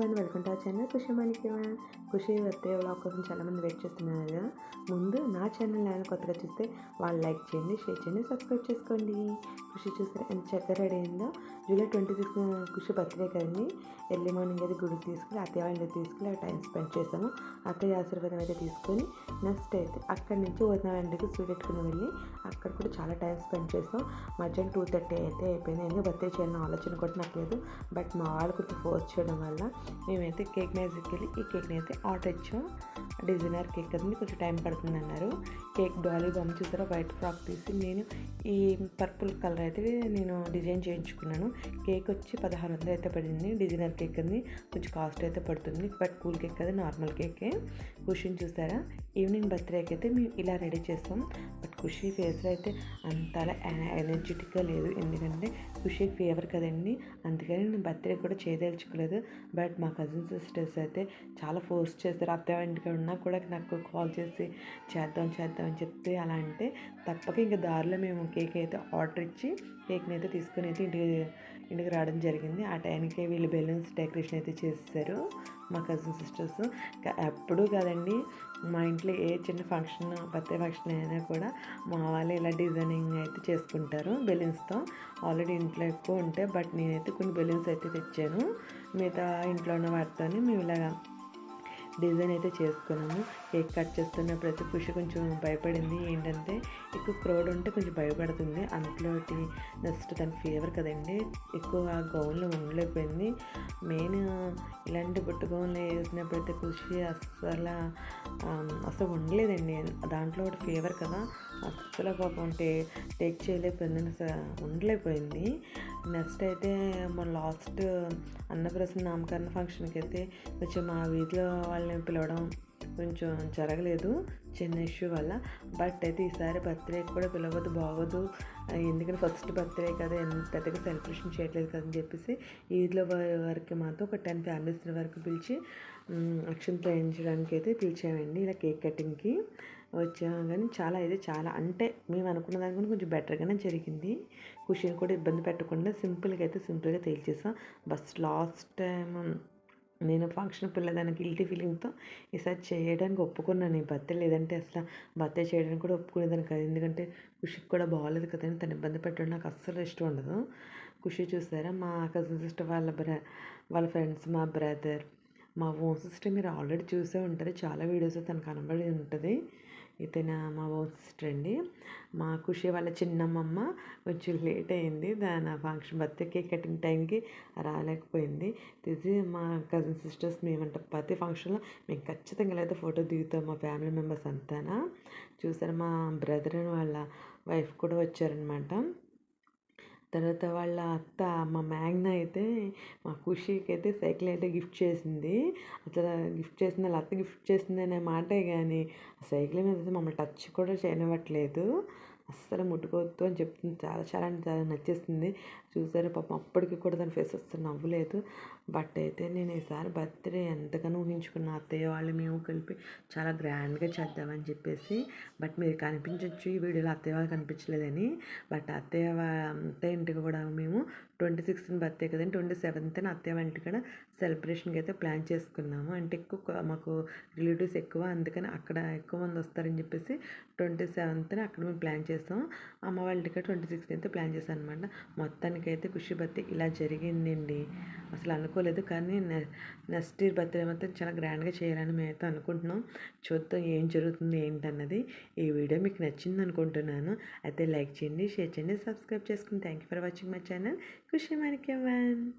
One welcome to our channel Khushi మనకి ఖుషి వస్తే vlog కోసం చాలామంది వెయిట్ చేస్తున్నారు కదా. ముందు నా ఛానల్ ఏమైనా కొత్తగా చూస్తే వాళ్ళు లైక్ చేయండి షేర్ చేయండి సబ్స్క్రైబ్ చేసుకోండి. ఖుషి చూస్తే ఎంత చక్కగా రెడీ అయిందో. July twenty fifth Khushi birthday కదండి ఎర్లీ మార్నింగ్ అయితే గుడికి తీసుకుని అత్తయ్య వాళ్ళు తీసుకుని టైం స్పెండ్ చేశాను. అత్తయ్య ఆశీర్వాదం అయితే తీసుకొని నెక్స్ట్ అయితే అక్కడి నుంచి వదిన స్వీట్ పెట్టుకుని వెళ్ళి అక్కడ కూడా చాలా టైం స్పెండ్ చేస్తాం మధ్యాహ్నం టూ థర్టీ అయితే అయిపోయింది. ఎందుకు బర్త్డే చేయాలని ఆలోచన కూడా నాకు లేదు. బట్ మా వాళ్ళు కొంచెం ఫోర్స్ చేయడం వల్ల మేమైతే కేక్ మ్యాజిక్కి వెళ్ళి ఈ కేక్ని అయితే ఆర్డర్ ఇచ్చాం డిజైనర్ కేక్ కదండి కొంచెం టైం పడుతుంది అన్నారు. కేక్ డాలీ బొమ్మ చూసారా? వైట్ ఫ్రాక్ తీసి నేను ఈ పర్పుల్ కలర్ అయితే నేను డిజైన్ చేయించుకున్నాను. కేక్ వచ్చి పదహారు వందలు అయితే పడింది. డిజైనర్ కేక్ అని కొంచెం కాస్ట్ అయితే పడుతుంది. బట్ కూల్ కేక్ కదా నార్మల్ కేకే. ఖుషిని చూసారా? ఈవినింగ్ బర్త్డేకి అయితే మేము ఇలా రెడీ చేస్తాం. బట్ ఖుషి ఫేస్లో అయితే అంతలా ఎనర్జెటిక్గా లేదు. ఎందుకంటే ఖుషికి ఫీవర్ కదండి. అందుకని నేను బర్త్డే కూడా చేయదలుచుకోలేదు బట్ మా కజిన్ సిస్టర్స్ అయితే చాలా ఫోర్స్ చేస్తారు. అత్తయ్య ఇంటికి ఉన్నా కూడా నాకు కాల్ చేసి చేద్దాం చేద్దాం అని చెప్తే అలా అంటే తప్పక ఇంకా దారిలో మేము కేక్ అయితే ఆర్డర్ ఇచ్చి కేక్ని అయితే తీసుకుని అయితే ఇంటికి ఇంటికి రావడం జరిగింది. ఆ టైంకి వీళ్ళు బెలూన్స్ డెకరేషన్ అయితే చేస్తారు మా కజిన్ సిస్టర్స్ ఎప్పుడూ కాదండి మా ఇంట్లో ఏ చిన్న ఫంక్షన్ బర్త్డే ఫంక్షన్ అయినా కూడా మా వాళ్ళు ఇలా డిజైనింగ్ అయితే చేసుకుంటారు బెలూన్స్తో ఆల్రెడీ ఇంట్లో ఎక్కువ ఉంటాయి బట్ నేనైతే కొన్ని బెలూన్స్ అయితే తెచ్చాను. మిగతా ఇంట్లో ఉన్న వాటితోని మేము ఇలాగా డిజైన్ అయితే చేసుకున్నాము. కేక్ కట్ చేస్తున్నప్పుడు అయితే ఖుషి కొంచెం భయపడింది. ఏంటంటే ఎక్కువ క్రౌడ్ ఉంటే కొంచెం భయపడుతుంది. అందులో నెక్స్ట్ తన ఫీవర్ కదండి. ఎక్కువ ఆ గౌన్లో ఉండలేకపోయింది. మెయిన్ ఇలాంటి బుట్టు గౌన్లు వేసినప్పుడు అయితే ఖుషి అస్సలు అసలు ఉండలేదండి. దాంట్లో ఒకటి ఫీవర్ కదా. అస్సలు పాపం టే టేక్ చేయలేకపోయింది ఉండలేకపోయింది. నెక్స్ట్ అయితే మన లాస్ట్ అన్నప్రసన్న నామకరణ ఫంక్షన్కి అయితే కొంచెం మా వీధిలో వాళ్ళని పిలవడం కొంచెం జరగలేదు చిన్న ఇష్యూ వల్ల. బట్ అయితే ఈసారి బర్త్డే కూడా పిలవద్దు బాగోదు. ఎందుకంటే ఫస్ట్ బర్త్డే కదా ఎంత పెద్దగా సెలబ్రేషన్ చేయట్లేదు కదని చెప్పేసి ఈద్లో వరకు మాత్రం ఒక టెన్ ఫ్యామిలీస్ వరకు పిలిచి అక్షం వేయించడానికి అయితే పిలిచామండి. ఇలా కేక్ కటింగ్కి వచ్చాము. కానీ చాలా అయితే చాలా అంటే మేము అనుకున్న దానికన్నా కొంచెం బెటర్గానే జరిగింది. కుషిని కూడా ఇబ్బంది పెట్టకుండా సింపుల్గా అయితే సింపుల్గా తేల్చేసాం. బస్ లాస్ట్ టైం నేను ఫంక్షన్ పిల్లదానికి గిల్టీ ఫీలింగ్తో ఈసారి చేయడానికి ఒప్పుకున్నాను. ఈ బర్త్డే లేదంటే అసలు బర్త్డే చేయడానికి కూడా ఒప్పుకునేదాన్ని కాదు. ఎందుకంటే ఖుషికి కూడా బాగాలేదు కదండి తను ఇబ్బంది పెట్టడం నాకు అస్సలు ఇష్టం ఉండదు. ఖుషి చూసారా? మా కజిన్ సిస్టర్ వాళ్ళ బ్ర వాళ్ళ ఫ్రెండ్స్ మా బ్రదర్ మా ఓన్ సిస్టర్ మీరు ఆల్రెడీ చూసే ఉంటారు. చాలా వీడియోస్ తను కనబడి ఉంటుంది. ఇతను మా ఓన్ సిస్టర్ అండి మా ఖుషి వాళ్ళ చిన్నమ్మమ్మ కొంచెం లేట్ అయింది. దాని ఫంక్షన్ బర్త్డే కేక్ కటింగ్ టైంకి రాలేకపోయింది. ఇది మా కజిన్ సిస్టర్స్ మేమంట ప్రతి ఫంక్షన్లో మేము ఖచ్చితంగా లేదా ఫోటో దిగుతాం మా ఫ్యామిలీ మెంబర్స్ అంతానా. చూసారు మా బ్రదర్ వాళ్ళ వైఫ్ కూడా వచ్చారనమాట తర్వాత వాళ్ళ అత్త మా మ్యాగ్న అయితే మా ఖుషికి అయితే సైకిల్ అయితే గిఫ్ట్ చేసింది. అసలు గిఫ్ట్ చేసింది వాళ్ళ అత్త గిఫ్ట్ చేసింది అనే మాటే కానీ ఆ సైకిల్ మీద అయితే మమ్మల్ని టచ్ కూడా చేయనివ్వట్లేదు. అస్సలు ముట్టుకోవద్దు అని చెప్తుంది. చాలా చాలా అంటే చాలా నచ్చేస్తుంది. చూసారు పాపం అప్పటికి కూడా దాని ఫేస్ అస్సలు నవ్వలేదు. బట్ అయితే నేను ఈసారి బర్త్డే ఎంతగానో ఊహించుకున్న. అత్తయ్య వాళ్ళు మేము కలిపి చాలా గ్రాండ్గా చేద్దామని చెప్పేసి. బట్ మీరు కనిపించవచ్చు ఈ వీడియోలో అత్తయ్య వాళ్ళు కనిపించలేదని. బట్ అత్తయ్య అత్తయ్య ఇంటికి కూడా మేము ట్వంటీ సిక్స్త్ బర్త్డే కదండి ట్వంటీ సెవెంత్న అత్తయ్య ఇంటి కూడా సెలబ్రేషన్కి అయితే ప్లాన్ చేసుకున్నాము. అంటే ఎక్కువ మాకు రిలేటివ్స్ ఎక్కువ అందుకని అక్కడ ఎక్కువ మంది వస్తారని చెప్పేసి ట్వంటీ సెవెంత్న అక్కడ మేము ప్లాన్ చేస్తాం అమ్మ వాళ్ళ ట్వంటీ సిక్స్త్ అయితే ప్లాన్ చేశాను అనమాట మొత్తానికైతే ఖుషి బర్త్డే ఇలా జరిగిందండి. అసలు అనుకోలేదు కానీ నెక్స్ట్ ఇయర్ బర్త్డే మాత్రం చాలా గ్రాండ్గా చేయాలని మేమైతే అనుకుంటున్నాం. చూద్దాం ఏం జరుగుతుంది ఏంటన్నది. ఈ వీడియో మీకు నచ్చింది అనుకుంటున్నాను అయితే లైక్ చేయండి షేర్ చేయండి సబ్స్క్రైబ్ చేసుకుని thank you for watching my channel. Khushi మనకి వన్